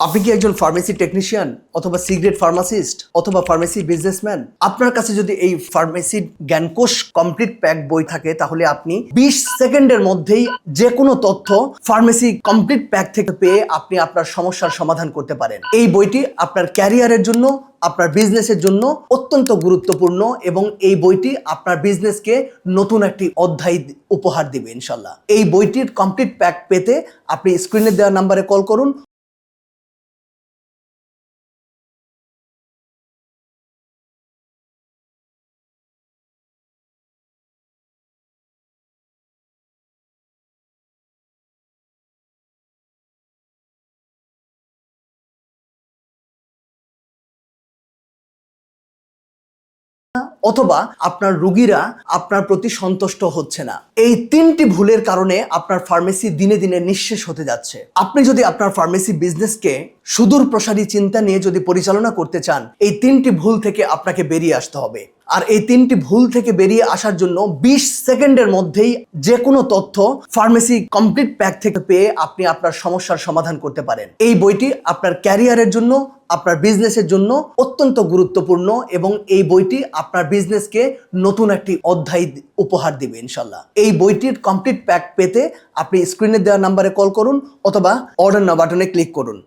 আপনি কি একজন ফার্মেসি টেকনিশিয়ান অথবা সিগারেট ফার্মাসিস্ট অথবা ফার্মেসি বিজনেসম্যান আপনার কাছে যদি এই ফার্মেসি জ্ঞানকোষ কমপ্লিট প্যাক বই থাকে, তাহলে আপনি বিশ সেকেন্ডের মধ্যেই যে কোনো তথ্য ফার্মেসি কমপ্লিট প্যাক থেকে পেয়ে আপনি আপনার সমস্যার সমাধান করতে পারেন। এই বইটি আপনার ক্যারিয়ারের জন্য, আপনার বিজনেসের জন্য অত্যন্ত গুরুত্বপূর্ণ এবং এই বইটি আপনার বিজনেসকে নতুন একটি অধ্যায় উপহার দিবে ইনশাল্লাহ। এই বইটির কমপ্লিট প্যাক পেতে আপনি স্ক্রিনে দেওয়া নাম্বারে কল করুন অথবা আপনার রুগীরা আপনার প্রতি সন্তুষ্ট হচ্ছে না। এই তিনটি ভুলের কারণে আপনার ফার্মেসি দিনে দিনে নিঃশেষ হতে যাচ্ছে। আপনি যদি আপনার ফার্মেসি বিজনেসকে সুদূর প্রসারী চিন্তা নিয়ে যদি পরিচালনা করতে চান, এই তিনটি ভুল থেকে আপনাকে বেরিয়ে আসতে হবে। আর এই তিনটি ভুল থেকে বেরিয়ে আসার জন্য বিশ সেকেন্ডের মধ্যেই যে কোনো তথ্য ফার্মেসি কমপ্লিট প্যাক থেকে পেয়ে আপনি আপনার সমস্যার সমাধান করতে পারেন। এই বইটি আপনার ক্যারিয়ারের জন্য, আপনার বিজনেসের জন্য অত্যন্ত গুরুত্বপূর্ণ এবং এই বইটি আপনার বিজনেসকে নতুন একটি অধ্যায় উপহার দিবে ইনশাল্লাহ এই বইটির কমপ্লিট প্যাক পেতে আপনি স্ক্রিনে দেওয়া নাম্বারে কল করুন অথবা অর্ডার না বাটনে ক্লিক করুন।